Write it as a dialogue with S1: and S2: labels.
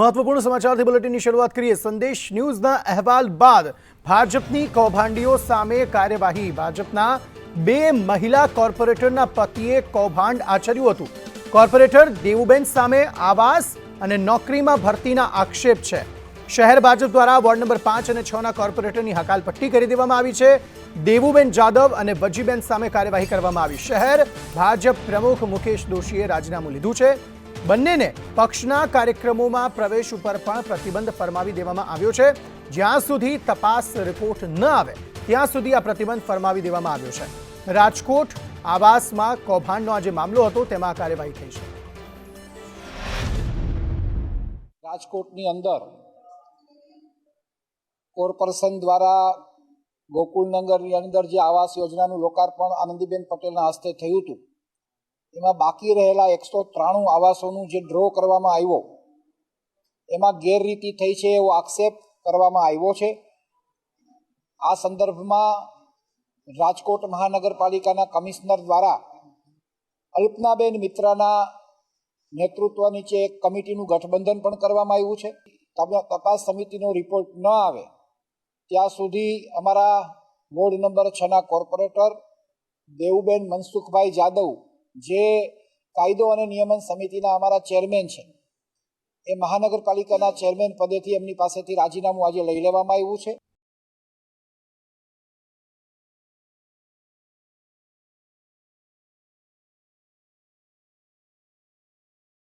S1: મહત્વપૂર્ણ સમાચારથી બુલેટિનની શરૂઆત કરીએ. સંદેશ ન્યૂઝના અહેવાલ બાદ ભાજપની કૌભાંડીઓ સામે કાર્યવાહી. ભાજપના બે મહિલા કોર્પોરેટરના પતિએ કૌભાંડ આચર્યું હતું. કોર્પોરેટર દેવુબેન સામે આવાસ અને નોકરીમાં ભરતીના આક્ષેપ છે. શહેર ભાજપ દ્વારા વોર્ડ નંબર પાંચ અને છ ના કોર્પોરેટરની હકાલપટ્ટી કરી દેવામાં આવી છે. દેવુબેન જાદવ અને વજીબેન સામે કાર્યવાહી કરવામાં આવી. શહેર ભાજપ પ્રમુખ મુકેશ દોશીએ રાજીનામું લીધું છે. બંનેને પક્ષના કાર્યક્રમોમાં પ્રવેશ ઉપર પણ પ્રતિબંધ ફરમાવી દેવામાં આવ્યો છે. જ્યાં સુધી તપાસ રિપોર્ટ ન આવે, ત્યાં સુધી આ પ્રતિબંધ ફરમાવી દેવામાં આવ્યો છે. રાજકોટ, આવાસમાં કૌભાંડનો આ જે મામલો હતો, તેમાં કાર્યવાહી થઈ છે.
S2: રાજકોટની અંદર કોર્પોરેશન દ્વારા ગોકુળનગરની અંદર જે આવાસ યોજનાનું લોકાર્પણ આનંદીબેન પટેલના હસ્તે થયું હતું એમાં બાકી રહેલા એકસો ત્રાણું આવાસોનું જે ડ્રો કરવામાં આવ્યો, એમાં ગેરરીતિ થઈ છે એવો આક્ષેપ કરવામાં આવ્યો છે. આ સંદર્ભમાં રાજકોટ મહાનગરપાલિકાના કમિશનર દ્વારા અલ્પનાબેન મિત્રાના નેતૃત્વ નીચે એક કમિટીનું ગઠબંધન પણ કરવામાં આવ્યું છે. તપ- તપાસ સમિતિનો રિપોર્ટ ન આવે, ત્યાં સુધી અમારા વોર્ડ નંબર છના કોર્પોરેટર દેવુબેન મનસુખભાઈ જાદવ જે કાયદો અને નિયમન સમિતિના અમારા ચેરમેન છે, એ મહાનગરપાલિકાના ચેરમેન પદેથી એમની પાસેથી રાજીનામું આજે લઈ લેવામાં આવ્યું છે.